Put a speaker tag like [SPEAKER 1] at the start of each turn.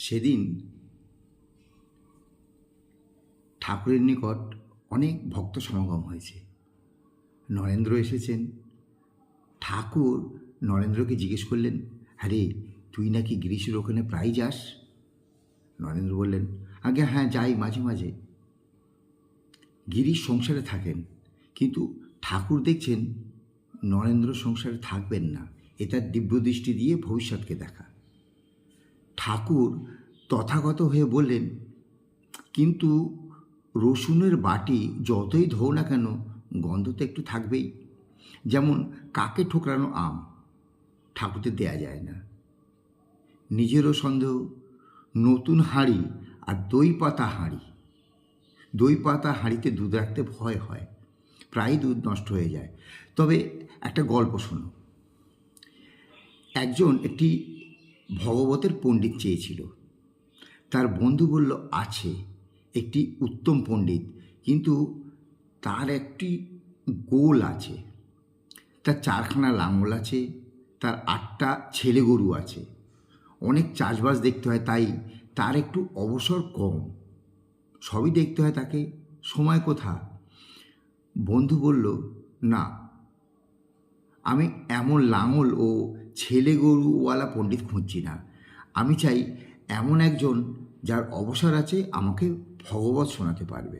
[SPEAKER 1] সেদিন ঠাকুরের নিকট অনেক ভক্ত সমাগম হয়েছে। নরেন্দ্র এসেছেন। ঠাকুর নরেন্দ্রকে জিজ্ঞেস করলেন, আরে, তুই নাকি গিরিশের ওখানে প্রায় যাস? নরেন্দ্র বললেন আগে হ্যাঁ যাই মাঝে মাঝে। গিরিশ সংসারে থাকেন, কিন্তু ঠাকুর দেখছেন নরেন্দ্র সংসারে থাকবেন না। এ তার দিব্যদৃষ্টি দিয়ে ভবিষ্যৎকে দেখা। ঠাকুর তথাগত হয়ে বললেন, কিন্তু রসুনের বাটি যতই ধো না কেন, গন্ধ তো একটু থাকবেই। যেমন কাকে ঠোকরানো আম, ঠাকুরদের দেয়া যায় না। নিজেরও সন্দেহ, নতুন হাঁড়ি আর দই পাতা হাঁড়ি। দই পাতা হাঁড়িতে দুধ রাখতে ভয় হয়, প্রায়ই দুধ নষ্ট হয়ে যায়। তবে একটা গল্প শোনো। একজন একটি ভগবতের পণ্ডিত চেয়েছিল। তার বন্ধু বলল, আছে, একটি উত্তম পণ্ডিত, কিন্তু তার একটি গোল আছে। তার চারখানা লাঙল আছে, তার আটটা ছেলে গরু আছে। অনেক চাষবাস দেখতে হয়, তাই তার একটু অবসর কম। সবই দেখতে হয় তাকে, সময় কোথা? বন্ধু বলল, না আমি এমন লাঙল ও ছেলে গরুওয়ালা পণ্ডিত খুঁজছি না। আমি চাই এমন একজন যার অবসর আছে আমাকে ভগবত শোনাতে পারবে।